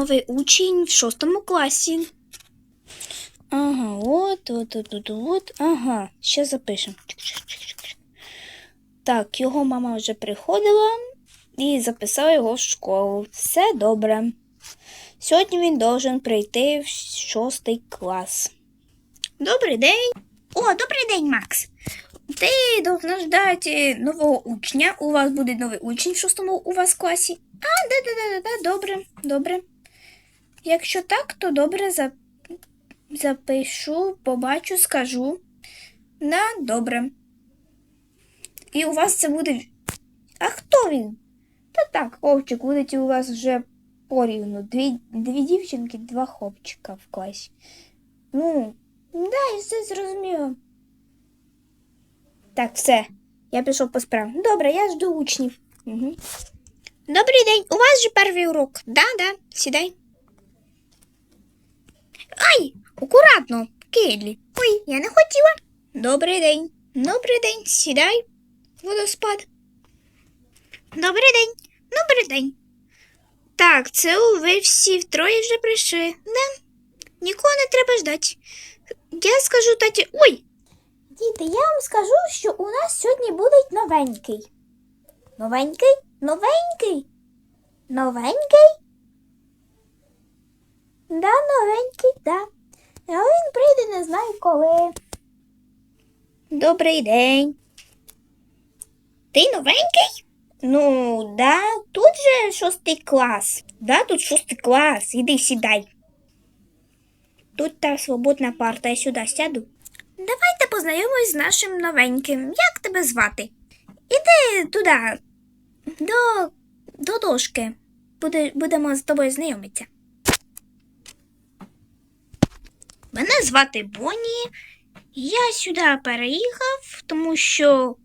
новий учень в шостому класі. Ага, от, от, от, от, от. Ага, ще запишемо. Так, його мама вже приходила і записала його в школу. Все добре. Сьогодні він должен прийти в шостий клас. Добрий день. О, добрий день, Макс. Ти должна ждати нового учня. У вас буде новий учень в шостому у вас класі. А, да, да, да, да, да, добре, добре. Якщо так, то добре запишу, побачу, скажу. Да, добре. І у вас це буде. А хто він? Та так, хлопчик, будете у вас вже порівну. Дві, дві дівчинки, два хлопчика в класі. Ну, да, я все зрозуміла. Так, все. Я пішов по справам. Добре, я жду учнів. Угу. Добрий день. У вас же перший урок. Да, да, сідай. Ай, акуратно, Келлі. Ой, я не хотіла. Добрий день. Добрий день. Сідай. Водоспад. Добрий день. Добрий день. Так, це ви всі втроє вже прийшли. Да. Нікого не треба ждати. Я скажу таті. Ой! Діти, я вам скажу, що у нас сьогодні буде новенький. Новенький? Новенький? Новенький? Да, новенький, да. А він прийде не знаю коли. Добрий день. Ти новенький? Ну, да, тут же шостий клас. Да, тут шостий клас. Іди сідай. Тут та свободна парта, я сюди сяду. Давайте познайомимось з нашим новеньким. Як тебе звати? Іди туди, до, до дошки. Буде, будемо з тобою знайомитися. Мене звати Бонні. Я сюди переїхав, тому що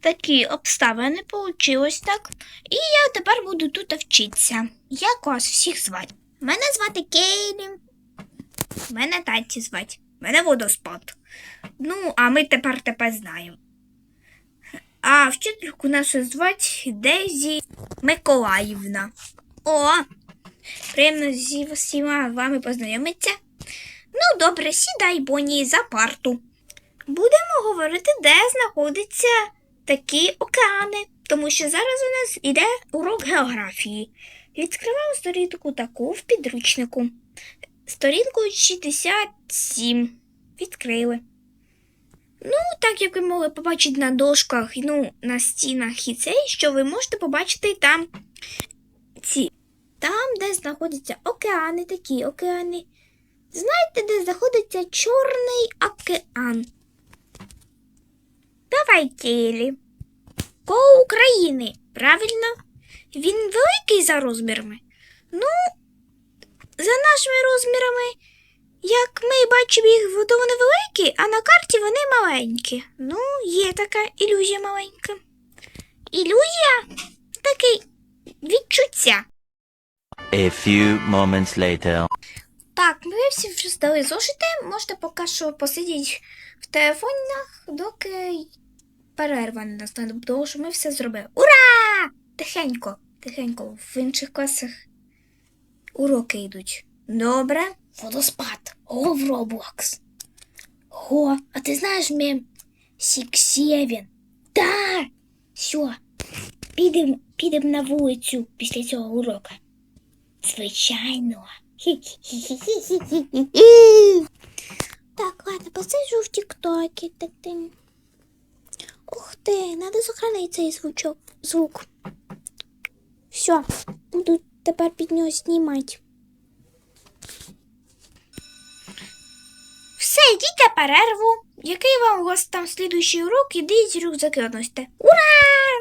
такі обставини вийшло так. І я тепер буду тут вчитися. Як вас всіх звати? Мене звати Кейлі. Мене Таті звати. Мене водоспад. Ну, а ми тепер тебе знаємо. А вчительку нашу звати Дезі Миколаївна. О! Приємно зі всіма вами познайомитися. Добре, сідай, Бонні, за парту. Будемо говорити, де знаходяться такі океани, тому що зараз у нас іде урок географії. Відкриваємо сторінку таку в підручнику. Сторінку 67. Відкрили. Ну, так як ви могли побачити на дошках, ну, на стінах і це, що ви можете побачити там ці. Там, де знаходяться океани, такі океани. Знаєте, де знаходиться Чорний океан? Давай, Тілі. Коло України, правильно? Він великий за розмірами. Ну, за нашими розмірами, як ми бачимо їх, то вони великі, а на карті вони маленькі. Ну, є така ілюзія маленька. Ілюзія таке відчуття. A few moments later. Всі вже здали зошити. Можете поки що посидіти в телефонах, доки перерва не настане, тому що ми все зробили. Ура! Тихенько, тихенько, в інших класах уроки йдуть. Добре. Водоспад. О, в Роблокс. О, а ти знаєш мем Сіксєвін? Да! Все, підемо підем на вулицю після цього урока. Звичайно. Так, ладно, посиджу в тіктокі. Ух ти, надо сохранити цей звучок, звук. Все, буду тепер під нього знімати. Все, йдіть на перерву. Який вам у вас там слідуючий урок, ідіть рюкзаки односите. Ура!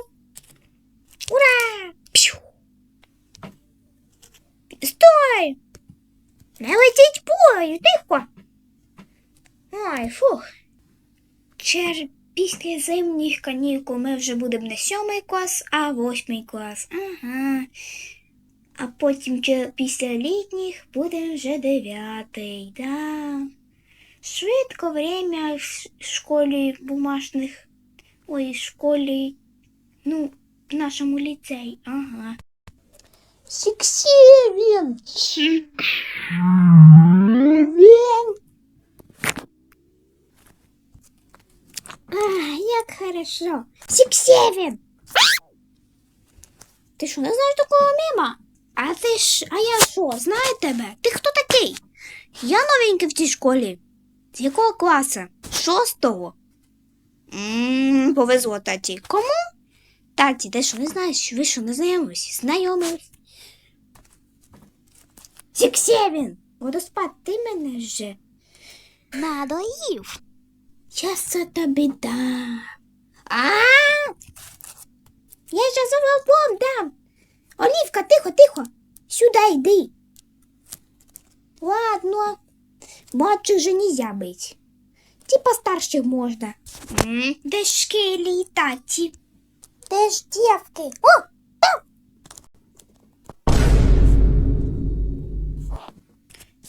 Не летіть бою, тихо. Ой, фух. Чер після зимніх канікул ми вже будемо не сьомий клас, а восьмий клас. Ага. А потім після літніх буде вже дев'ятий, да. Швидко время в школі бумажних. Ой, школі. Ну, в нашому ліцеї, ага. Сіксєвін! Сіксєвін! А, як хорошо. Сіксєвін! Ти що, не знаєш такого міма? А ти ж, а я що, знаю тебе? Ти хто такий? Я новенький в цій школі. З якого класу? Шостого. Ммм, повезло таті. Кому? Таті, ти що не знаєш? Ви що не знайомились? Знайомились. Сіксєвін! Водоспад, ти мене вже надоїв. Я це тобі дам. А? Я ще за вам дам. Олівка, тихо, тихо. Сюди йди. Ладно. Младших же нельзя бить. Типа старших можна. Де ж шкілі і таті? Де ж дівки? О!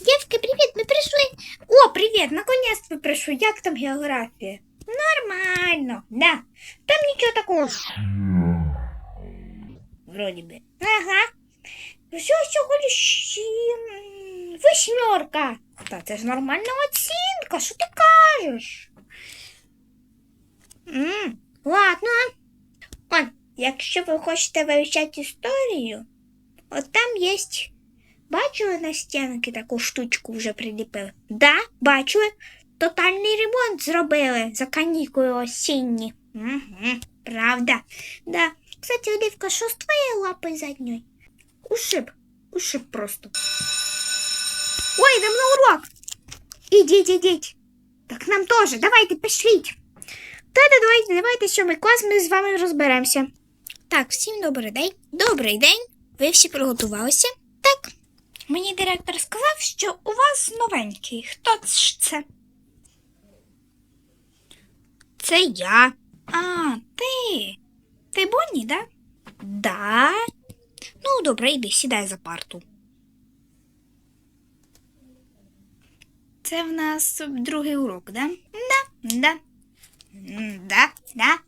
Там! Дівки, привіт, ми прийшли. О, привіт, наконец ви прийшли. Як там географія? Нормально, да. Там нічого такого. Вроді би. Ага. Все лиш м, восьмерка. Та це ж нормальна оцінка, що ти кажеш? М, ладно. Он, якщо ви хочете вивчати історію, от там є. Бачили на стінки таку штучку вже приліпили? Да, бачили. Тотальний ремонт зробили за канікули осінні. Угу, правда. Да. Кстати, Оливка, що з твоєю лапою задньою? Ушиб. Ушиб просто. Ой, нам на урок. Ідіть, ідіть. Так нам теж. Давайте, пошліть. Та-та, давайте, давайте, сьомий клас, ми з вами розберемося. Так, всім добрий день. Добрий день. Ви всі приготувалися? Так. Мені директор сказав, що у вас новенький. Хто ж це? Це я. А, ти. Ти Бонні, да? Да. Ну, добре, йди, сідай за парту. Це в нас другий урок, да? Да, да. Да, да.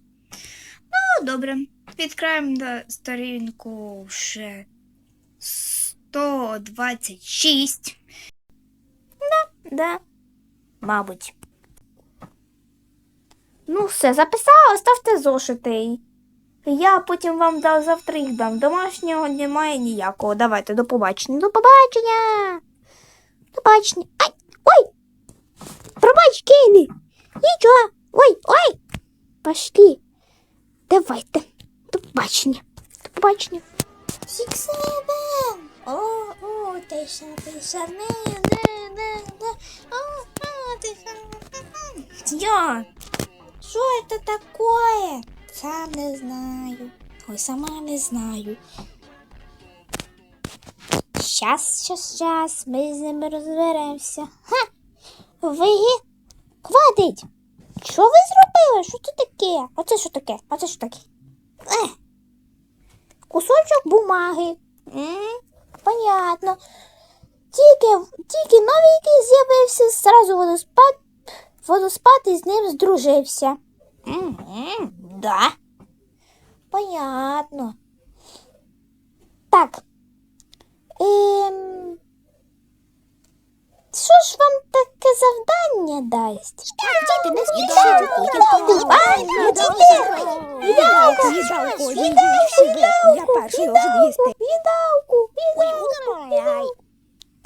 Ну, добре. Відкриємо до сторінку ще 126. Да, да. Мабуть. Ну, все, записала, ставте зошити. Я потім вам да, завтра їх дам. Домашнього немає ніякого. Давайте, до побачення. До побачення. До побачення. Ай! Ой! Пробач, Кейлі. Нічого. Ой, ой. Пошли. Давайте. До побачення. До побачення. Сіксебен. О, о, тиша, тиша, не, не, не, не. О, о, тиша. Я. Що це такое? Сам не знаю. Ой, сама не знаю. Щас, щас, щас, ми з ними розберемося. Ха! Ви хватить! Що ви зробили? Що це таке? Оце що таке? Оце що таке? Е. Кусочок бумаги. М, понятно. Тільки, тільки новенький з'явився, зразу водоспад, водоспад із ним здружився. Да. Понятно. Так. Ем... Що ж вам таке завдання дасть? Діти, не спішіть. Ай, не діти! Я перший должен їсти. Віддалку! Віддалку!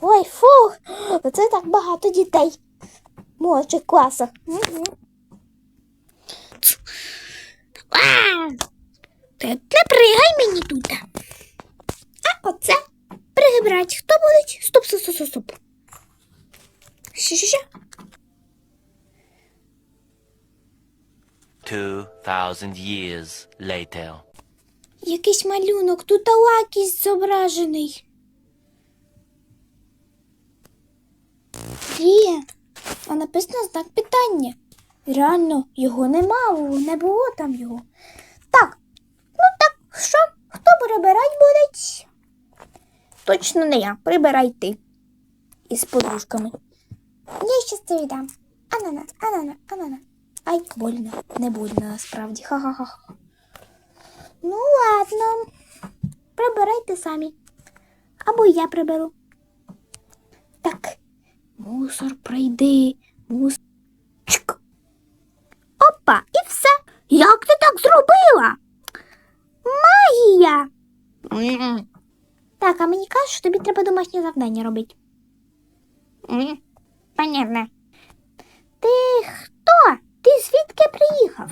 Ой, фух! Це так багато дітей. Молодших. Угу. Ти не пригай мені тут. А оце пригибрати. Хто буде? Стоп, стоп, стоп, стоп. Що, що, що? 2,000 years later. Якийсь малюнок, тут лакість зображений. Є, а написано знак питання. Реально, його нема, не було там його. Так, ну так, що? Хто прибирать буде? Точно не я. Прибирай ти. Із подружками. Я ще це віддам. Анана, анана, анана. Ай, больно. Не больно насправді. Ха-ха-ха. Ну, ладно. Прибирайте самі. Або я приберу. Так. Мусор пройди. Мусор. Чик. Опа, і все. Як ти так зробила? Магія. Так, а мені кажуть, що тобі треба домашнє завдання робити. Понятно. Ти хто? Ти звідки приїхав?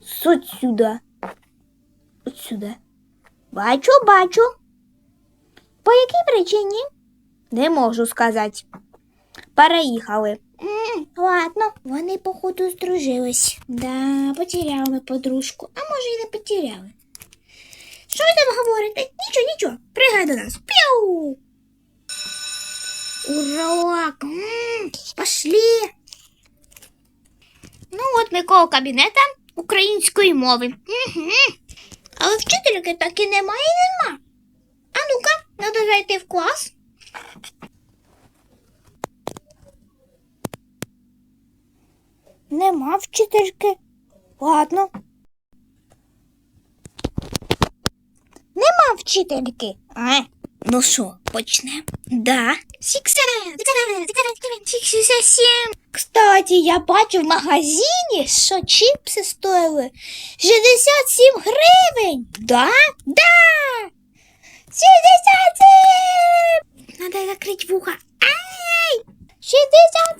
Суть сюди. Отсюди. Бачу, бачу. По якій причині? Не можу сказати. Переїхали. ладно, вони, походу, здружились. Да, потеряли подружку, а може і не потеряли. Що ви там говорите? Нічого, нічого, пригай до нас. П'яу! Урок! М, Пошли! Ну от ми коло кабінета української мови. Угу. Але вчительки так і немає і нема. А ну-ка, треба зайти в клас. Нема вчительки. Ладно. Нема вчительки. А, ну що, почнемо? Да. Кстати, я бачу в магазині, що чіпси стоїли 67 гривень. Да? Да. 67! Надо закрыть вуха. Ай! 67!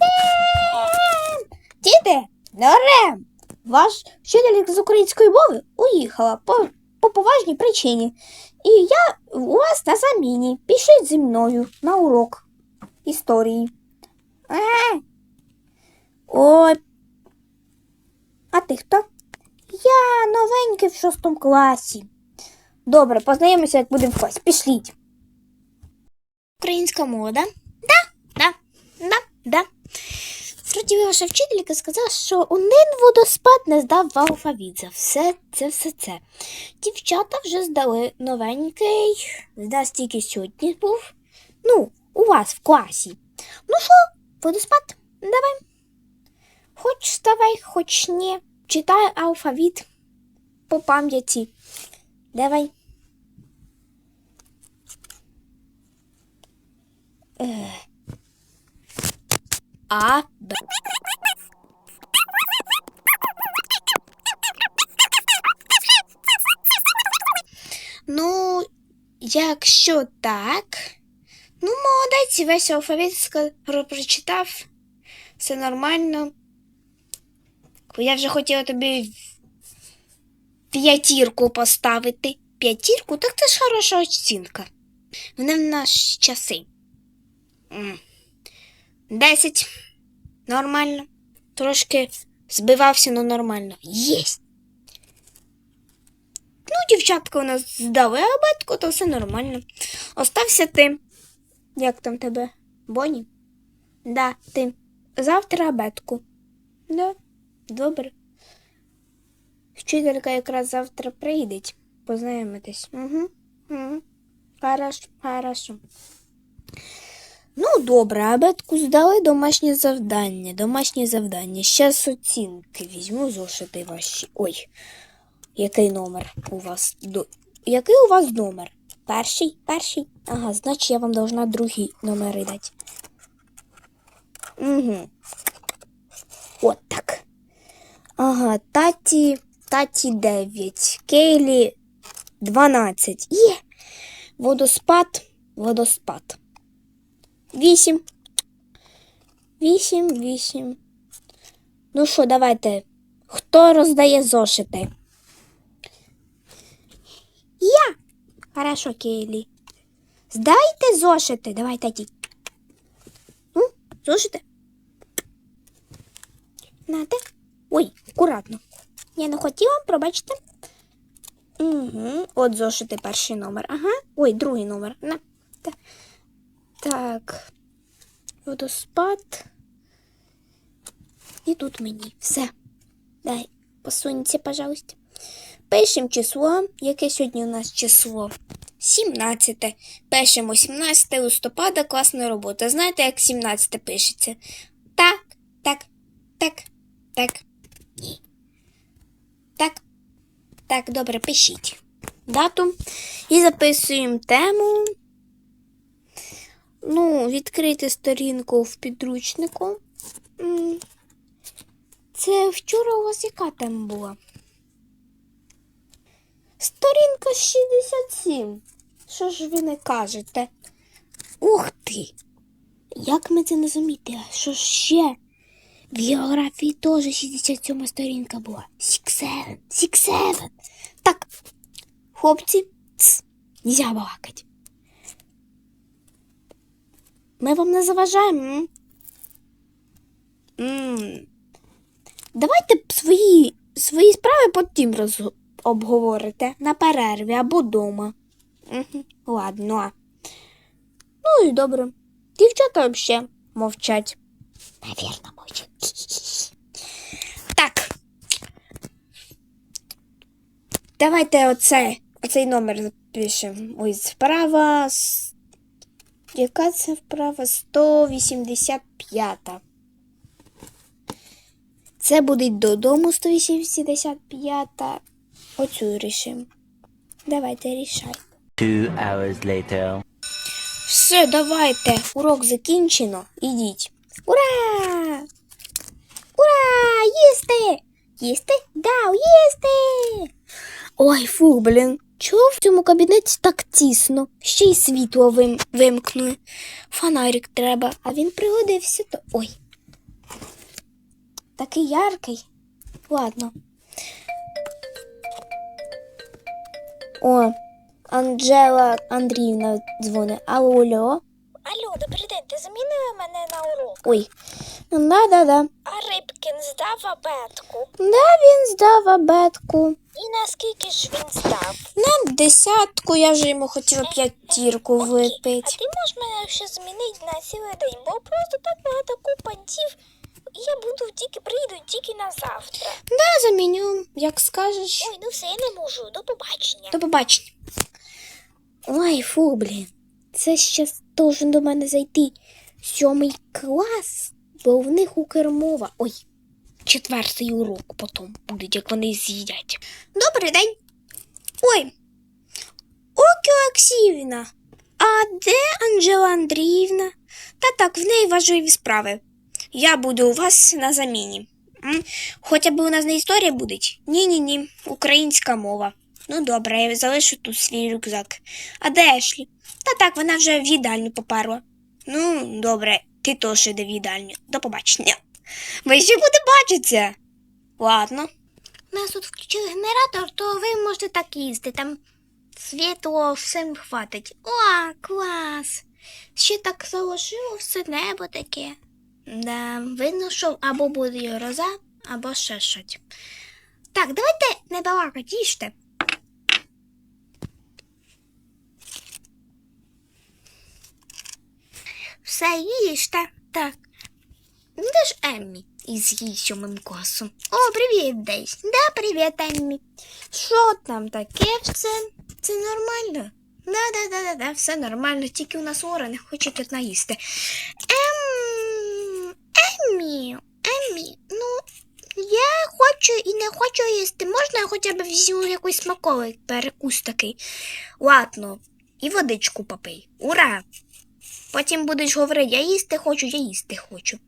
Діти, Норем! Ваш вчитель з української мови уїхала по, по поважній причині. І я у вас на заміні. Пішіть зі мною на урок історії. А, Ой. А ти хто? Я новенький в шостому класі. Добре, познайомимося, як будемо в класі. Пішліть. Українська мова, да? Да, да, да. Вроді ваша вчителька сказала, що один водоспад не здав в алфавіт. За все це все це. Дівчата вже здали новенький. З нас тільки сьогодні був. Ну, у вас в класі. Ну що, водоспад, давай. Хоч вставай, хоч ні. Читай алфавіт по пам'яті. Давай. Е. А, Б. Ну, якщо так, ну, молодець, весь алфавіт прочитав. Все нормально. Я вже хотіла тобі п'ятірку поставити. П'ятірку? Так це ж хороша оцінка. Вони в наші часи. М. Десять. Нормально. Трошки збивався, але нормально. Єсть. Ну, дівчатка у нас здали абетку, то все нормально. Остався ти. Як там тебе? Боні? Да, ти. Завтра абетку. Да, добре. Вчителька якраз завтра прийде. Познайомитись. Угу. Угу. Хорошо, хорошо. Ну, добре, абетку здали домашнє завдання. Домашнє завдання. Щас оцінки візьму зошити ваші. Ой, який номер у вас? До... Який у вас номер? Перший? Перший? Ага, значить я вам должна другий номери дати. Угу. От так. Ага, таті, таті 9, Кейлі 12. Є. Водоспад, водоспад. Вісім. Вісім, вісім. Ну що, давайте. Хто роздає зошити? Я. Хорошо, Кейлі. Здайте зошити. Давай, таті. Ну, зошити. Нате. Ой, акуратно. Я не хотіла, пробачте. Угу. От зошити перший номер. Ага. Ой, другий номер. На. Та- Так. Водоспад. І тут мені. Все. Дай, посуньте, пожалуйста. Пишемо число. Яке сьогодні у нас число? 17. Пишемо 17 листопада, класна робота. Знаєте, як 17 пишеться? Так, так, так, так. Ні. Так. Так, добре, пишіть. дату і записуємо тему. Ну, відкрити сторінку в підручнику. Це вчора у вас яка тема була? Сторінка 67. Що ж ви не кажете? Ух ти! Як ми це не замітили? Що ще? В географії теж 67 сторінка була. Сіксевен, сіксевен. Так, хлопці, ц, нельзя балакать. Ми вам не заважаємо. м? М. Давайте свої, свої справи потім роз... обговорите на перерві або дома. Угу. Ладно. Ну і добре. Дівчата взагалі мовчать. Навірно, мовчать. Так. Давайте оце, оцей номер запишемо. Ой, справа. Яка це вправа? 185. Це буде додому 185. Оцю рішимо. Давайте рішай. Two hours later. Все, давайте. Урок закінчено. Ідіть. Ура! Ура! Їсти! Їсти? Да, їсти! Ой, фу, блін. Чого в цьому кабінеті так тісно? Ще й світло вим... вимкнули. Фонарик треба, а він пригодився то. Ой. Такий яркий. Ладно. О, Анджела Андріївна дзвонить. Алло, алло. Добрий день, ти замінила мене на урок. Ой. Да-да-да. А Рибкін здав абетку. Да, він здав абетку. І наскільки ж він здав? На десятку я вже йому хотіла п'ятірку випити. А ти можеш мене ще змінити на цілий день, бо просто так багато купа дів. Я буду тільки прийду тільки на завтра. Да, заміню, як скажеш. Ой, ну все, я не можу. До побачення. До побачення. Ой, фу, блін. Це щас должен до мене зайти сьомий клас, бо в них укрмова. Ой, четвертий урок потім буде, як вони з'їдять. Добрий день. Ой. Окі Олексіївна. А де Анжела Андріївна? Та так, в неї важливі справи. Я буду у вас на заміні. Хоча б у нас не історія буде? Ні-ні-ні, українська мова. Ну добре, я залишу тут свій рюкзак. А де Ешлі? Та так, вона вже в їдальню поперла. Ну, добре, ти теж йди в їдальню. До побачення. Ви ще буде бачитися. Ладно. Нас тут включили генератор, то ви можете так їздити. Там світло всім хватить. О, клас! Ще так заложило все небо таке. Да, видно, що або буде гроза, або ще щось. Так, давайте не балакать, їжте. Все їжте. Так. Де ж Еммі із її сьомим класом? О, привіт, Дейс. Да, привіт, Еммі. Що там таке все? Це нормально? Да, да, да, да, да, все нормально, тільки у нас Ора не хоче тут наїсти. Ем... Еммі, Еммі, ну, я хочу і не хочу їсти. Можна я хоча б візьму якийсь смаковий перекус такий? Ладно, і водичку попий. Ура! Потім будеш говорити, я їсти хочу, я їсти хочу.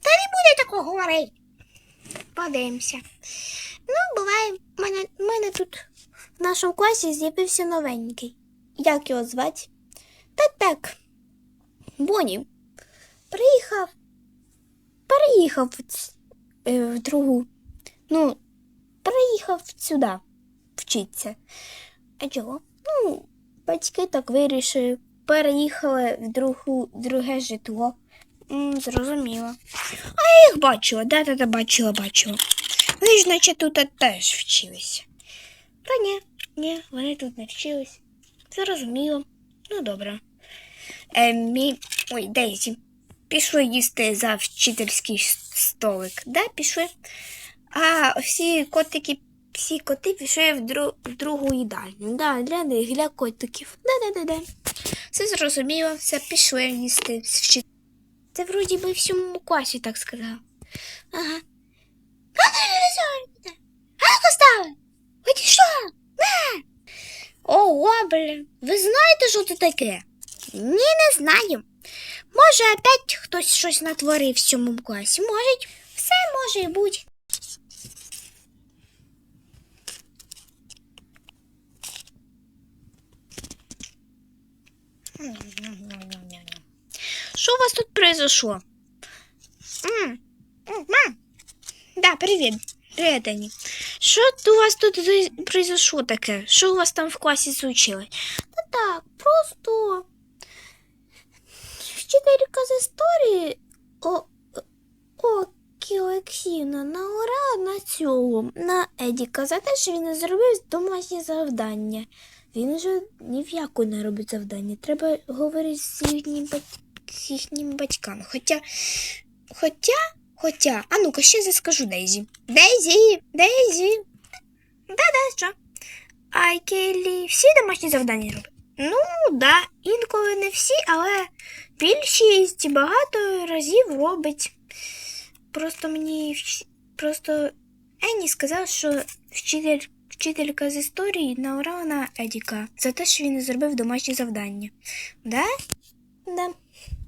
Та не буде такого говорити. Подивимося. Ну, буває, в мене, мене тут в нашому класі з'явився новенький. Як його звати? Та так. Боні. Приїхав. Переїхав в, е, другу. Ну, приїхав сюди вчитися. А чого? Ну, батьки так вирішили. Переїхали в другу, друге житло. М, зрозуміло. А я їх бачила, да, да, бачила, бачила. Вони ж, наче тут теж вчилися. Та ні, ні, вони тут не вчились. Зрозуміло. Ну, добре. Е, мій... Ой, Дейзі. Пішли їсти за вчительський столик. Да, пішли. А всі котики, всі коти пішли в, дру... в другу їдальню. Да, для них, котиків. Да, Все зрозуміло, все пішли їсти. Це вроді би в сьомому класі так сказав. Ага. А ну, не А ну, поставили! Ви що? На! Добре. Ви знаєте, що це таке? Ні, не знаю. Може, опять хтось щось натворив в цьому класі. Може, все може і бути. Що у вас тут произошло? Мам. Да, привіт. Привіт, Ані. Що у вас тут произошло таке? Що у вас там в класі случилось? Та так, просто вчителька з історії о, о Олексіївна наора на цього, на Едіка за те, що він не зробив домашнє завдання. Він вже ні в яку не робить завдання. Треба говорити з їхнім, бать... з батьками. Хоча, хоча, хоча, а ну-ка ще заскажу Дейзі. Дейзі, Дейзі. Да-да, що? А Келлі всі домашні завдання робить? Ну, да, інколи не всі, але більшість багато разів робить. Просто мені просто Енні сказав, що вчитель, вчителька з історії наорала на Едіка за те, що він не зробив домашні завдання. Да? Да.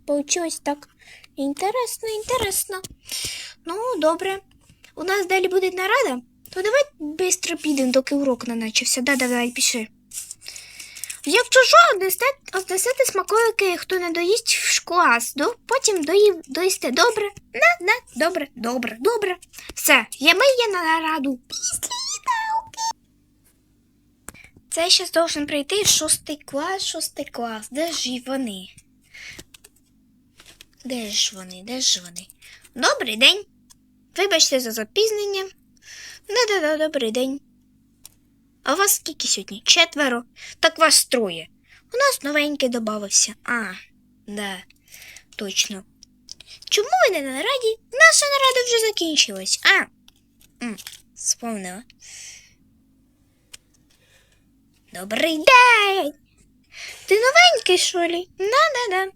Получилось так. Інтересно, інтересно. Ну, добре. У нас далі буде нарада. То давай швидко підемо, доки урок не начався. Да, давай, пішли. Якщо що, однесете смаколики, хто не доїсть в клас, до, потім доїв, доїсте добре. На, на, добре, добре, добре. Все, я ми є на нараду. Це ще должен прийти шостий клас, шостий клас. Де ж вони? Де ж вони? Де ж вони? Добрий день. Вибачте за запізнення. Да-да-да, добрий день. А у вас скільки сьогодні? Четверо. Так вас троє. У нас новенький додався. А, да, точно. Чому ви не на нараді? Наша нарада вже закінчилась. А. М, Сповнила. Добрий день. Ти новенький, що лі? Да-да-да.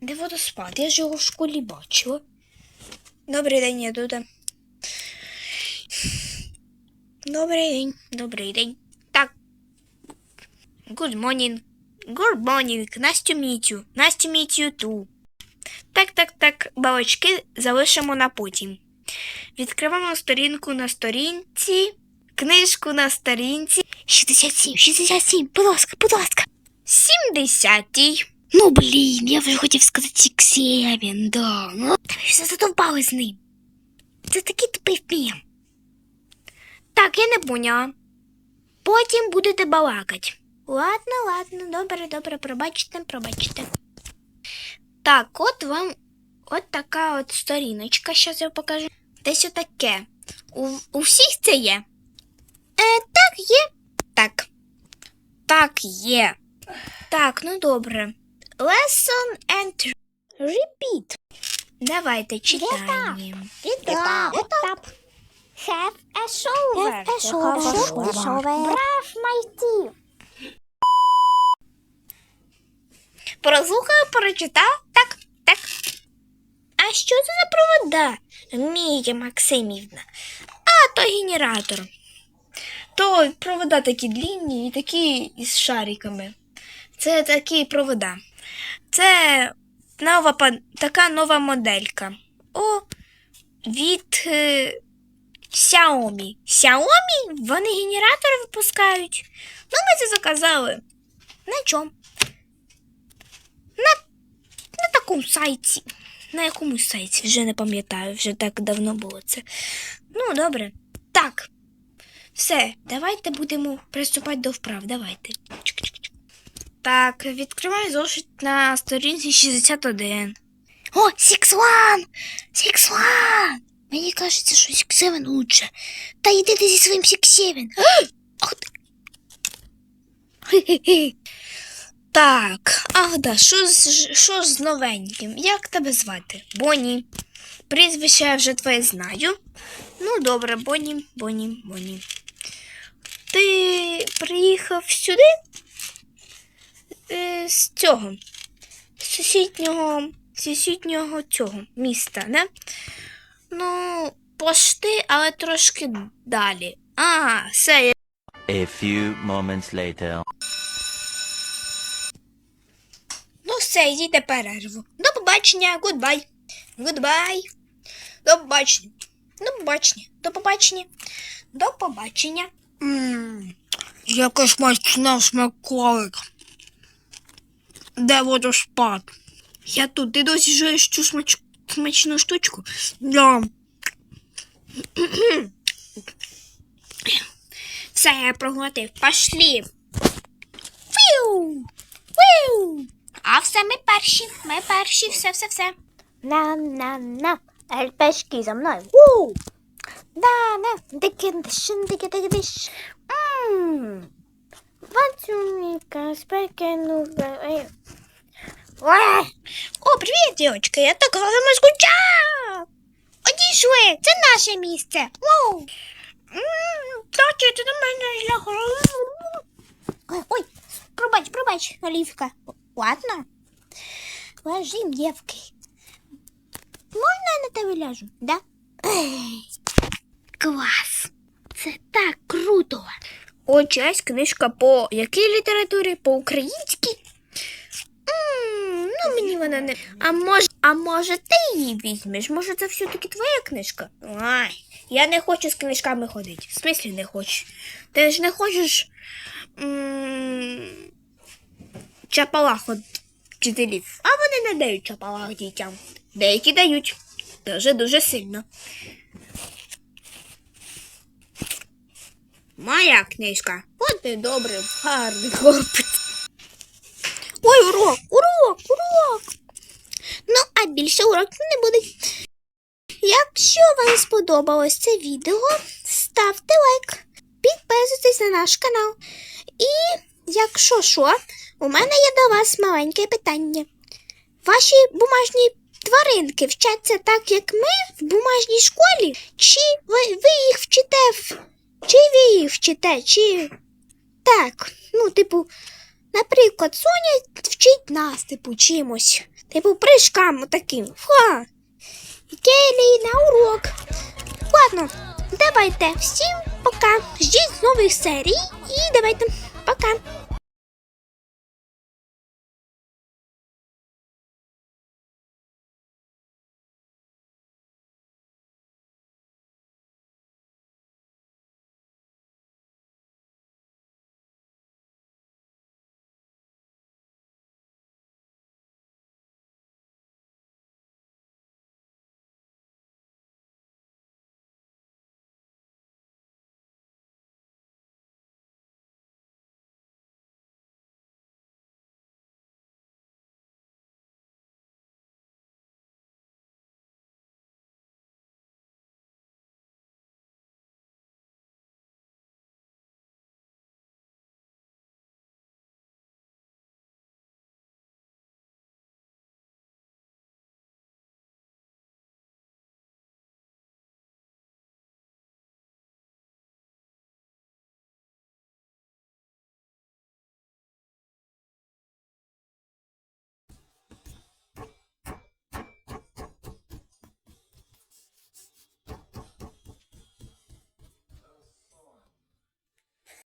Де водоспад? Я ж його в школі бачила. Добрий день, я тут. Добрий день, добрий день. Так. Good morning. Good morning. Nice to meet you. Nice to meet you too. Так, так, так, балачки залишимо на потім. Відкриваємо сторінку на сторінці, книжку на сторінці. 67, 67, будь ласка, будь ласка. 70. Ну, блін, я вже хотів сказати 67, да. Ну, та ви все задовбали з ним. Це такий тупий мем. Так, я не поняла. Потім будете балакати. Ладно, ладно, добре, добре, пробачте, пробачте. Так, от вам от така от сторіночка, зараз я покажу. Десь отаке. У, у всіх це є? Е, так, є. Так. Так, є. Так, ну добре. Lesson and repeat. Давайте читаємо. Етап. Етап. Have a shower. Have a shower. Have a shower. Brush my teeth. Прослухав, прочитав? Так, так. А що це за провода, Мія Максимівна? А, то генератор. То провода такі длінні і такі із шариками. Це такі провода. Це нова, така нова моделька. О, від е, Xiaomi. Xiaomi? Вони генератори випускають. Ну, ми це заказали. На чому? на такому сайті. На якомусь сайті, вже не пам'ятаю, вже так давно було це. Ну, добре. Так. Все, давайте будемо приступати до вправ. Давайте. Так, відкриваю зошит на сторінці 61. О, Six One! Six One! Мені кажеться, що Six Seven лучше. Та йди ти зі своїм Six Seven. Так, ах да, що з, що з новеньким? Як тебе звати? Боні. Прізвище я вже твоє знаю. Ну, добре, Боні, Боні, Боні. Ти приїхав сюди? Е, з цього. З сусіднього, сусіднього цього міста, не? Ну, пошти, але трошки далі. А, все, я A few moments later. Ну все, йдіть перерву. До побачення, гудбай. Гудбай. До побачення. До побачення. До побачення. До побачення. Яка смачна смаколик. Де водоспад? Я тут, ти досі жуєш цю смач... смачну штучку. Да. Все, я проглотив. Пошлі. Фіу! Фіу! А все, ми перші. Ми перші, все, все, все. На-на-на. Ельпешки за мною. У! Да-на. Дикидиш, дикидиш. Ммм. Ватюніка, спекену. Ой! О, привіт, дівчатка, я так гарно скучав. Одійшли, це наше місце. Воу. Таті, ти до мене злягала. Ой, ой, пробач, пробач, Олівка. Ладно. Ложим, дівки. Можна я на тебе ляжу, да? Ей, клас. Це так круто. Ось книжка по якій літературі? По українській? Ну, мені вона не. А може, а може ти її візьмеш? Може, це все-таки твоя книжка? Ай, я не хочу з книжками ходити. В смислі не хочу. Ти ж не хочеш м, чапалах від вчителів. А вони не дають чапалах дітям. Деякі дають. Дуже дуже сильно. Моя книжка. От ти добрий, гарний хлопець. Ой, урок, урок, урок. Ну, а більше уроків не буде. Якщо вам сподобалось це відео, ставте лайк, підписуйтесь на наш канал. І якщо що, у мене є до вас маленьке питання. Ваші бумажні тваринки вчаться так, як ми в бумажній школі? Чи ви, ви їх вчите в. Чи їх вчите, чи так, ну, типу, Наприклад, Соня вчить нас, типу, чимось. Типу, прыжкам таким. Ха. Келі на урок. Ладно, давайте всім пока. Ждіть нових серій і давайте пока.